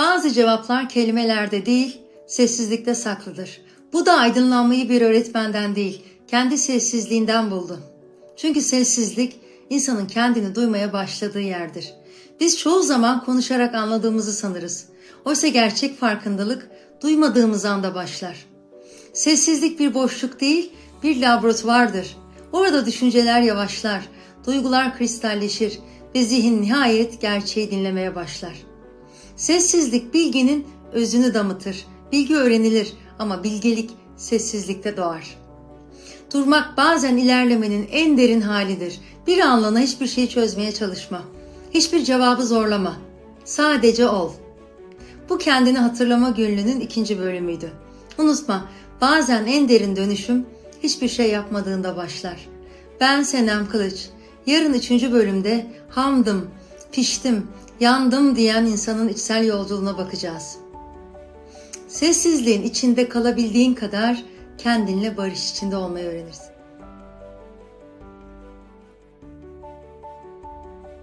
Bazı cevaplar kelimelerde değil, sessizlikte saklıdır. Bu da aydınlanmayı bir öğretmenden değil, kendi sessizliğinden buldu. Çünkü sessizlik insanın kendini duymaya başladığı yerdir. Biz çoğu zaman konuşarak anladığımızı sanırız. Oysa gerçek farkındalık duymadığımız anda başlar. Sessizlik bir boşluk değil, bir laboratuvardır. Orada düşünceler yavaşlar, duygular kristalleşir ve zihin nihayet gerçeği dinlemeye başlar. Sessizlik bilginin özünü damıtır. Bilgi öğrenilir ama bilgelik sessizlikte doğar. Durmak bazen ilerlemenin en derin halidir. Bir anlığına hiçbir şeyi çözmeye çalışma. Hiçbir cevabı zorlama. Sadece ol. Bu kendini hatırlama günlüğünün ikinci bölümüydü. Unutma, bazen en derin dönüşüm hiçbir şey yapmadığında başlar. Ben Senem Kılıç. Yarın üçüncü bölümde hamdım, piştim, yandım diyen insanın içsel yolculuğuna bakacağız. Sessizliğin içinde kalabildiğin kadar kendinle barış içinde olmayı öğrenirsin.